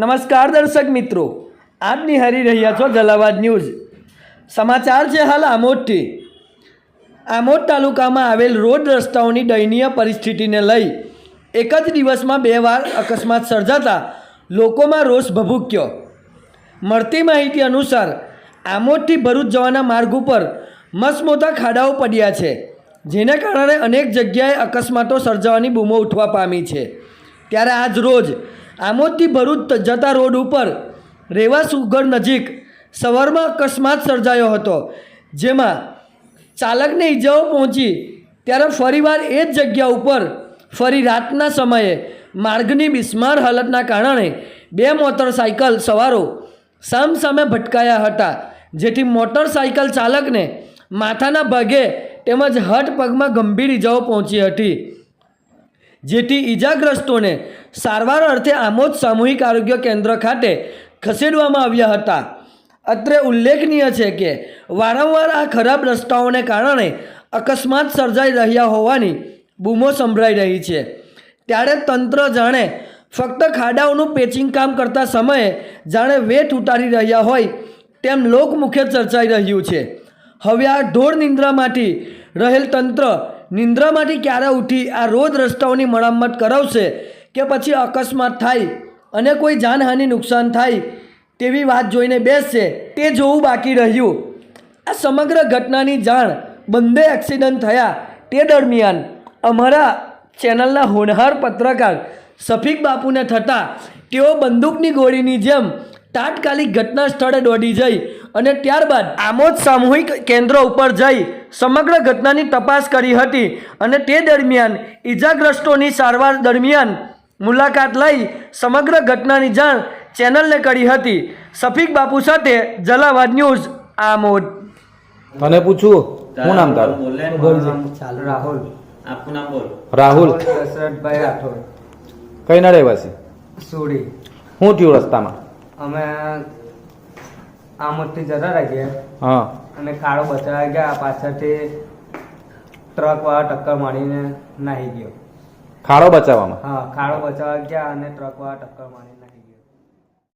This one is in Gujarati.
નમસ્કાર દર્શક મિત્રો આપ નિહારી રહ્યા છો જલાવાદ ન્યૂઝ. સમાચાર છે હાલ આમોદથી આમોદ તાલુકામાં આવેલ રોડ રસ્તાઓની દયનીય પરિસ્થિતિને લઈ એક જ દિવસમાં બે વાર અકસ્માત સર્જાતા લોકોમાં રોષ ભભૂક્યો. મળતી માહિતી અનુસાર આમોદથી ભરૂચ જવાના માર્ગ ઉપર મસમોટા ખાડાઓ પડ્યા છે, જેને કારણે અનેક જગ્યાએ અકસ્માતો સર્જાવાની બૂમો ઉઠવા પામી છે. ત્યારે આજ રોજ આમોદથી ભરૂચ જતા રોડ ઉપર રેવા સુગર નજીક સવારમાં અકસ્માત સર્જાયો હતો. જેમાં ચાલકને ઈજાઓ પહોંચી. ત્યારે ફરીવાર એ જ જગ્યા ઉપર ફરી રાતના સમયે માર્ગની બિસ્માર હાલતના કારણે બે મોટરસાયકલ સવારો સામસામે ભટકાયા હતા, જેથી મોટરસાયકલ ચાલકને માથાના ભાગે તેમજ હટ પગમાં ગંભીર ઈજાઓ પહોંચી હતી. જેથી ઈજાગ્રસ્તોને સારવાર અર્થે આમોદ સામૂહિક આરોગ્ય કેન્દ્ર ખાતે ખસેડવામાં આવ્યા હતા. અત્રે ઉલ્લેખનીય છે કે, વારંવાર આ ખરાબ રસ્તાઓને કારણે અકસ્માત સર્જાઈ રહ્યા હોવાની બૂમો સંભળાઈ રહી છે. ત્યારે તંત્ર જાણે ફક્ત ખાડાઓનું પેચિંગ કામ કરતા સમયે જાણે વેઠ ઉતારી રહ્યા હોય તેમ લોકમુખે ચર્ચાઈ રહ્યું છે. હવે આ ઢોર નિંદ્રામાંથી રહેલ તંત્ર નિંદ્રામાંથી ક્યારે ઉઠી આ રોડ રસ્તાઓની મરામત કરાવશે કે પછી અકસ્માત થાય અને કોઈ જાનહાનિ નુકસાન થાય તેવી વાત જોઈને બેસશે તે જોવું બાકી રહ્યું. આ સમગ્ર ઘટનાની જાણ બંને એક્સિડન્ટ થયા તે દરમિયાન અમારા ચેનલના હોનહાર પત્રકાર સફીક બાપુને થતાં તેઓ બંદૂકની ગોળીની જેમ તાત્કાલિક ઘટના સ્થળે દોડી જઈ અને ત્યારબાદ આમોદ સામૂહિક કેન્દ્ર ઉપર જઈ સમગ્ર ઘટનાની તપાસ કરી હતી અને તે દરમિયાન ઈજાગ્રસ્તોની સારવાર દરમિયાન મુલાકાત લઈ સમગ્ર ઘટનાની જાણ ચેનલને કરી હતી. સફીક બાપુ સાથે જલાવાદ ન્યૂઝ આમોદ. તને પૂછું? શું નામ તારું? રાહુલ. આપનું નામ બોલો. રાહુલ. દશરથભાઈ રાઠોડ. કઈ ના રહેવાસી? સુડી. શું થયું રસ્તામાં? અમે આમોદથી જતા રહ્યા હા. અને ખાડો બચાવી ગયા પાછળથી ટ્રક વાળા ટક્કર મારીને નાહી ગયો. ખાડો બચાવવામાં? હા ખાડો બચાવવા ગયા અને ટ્રક વાળા ટક્કર મારીને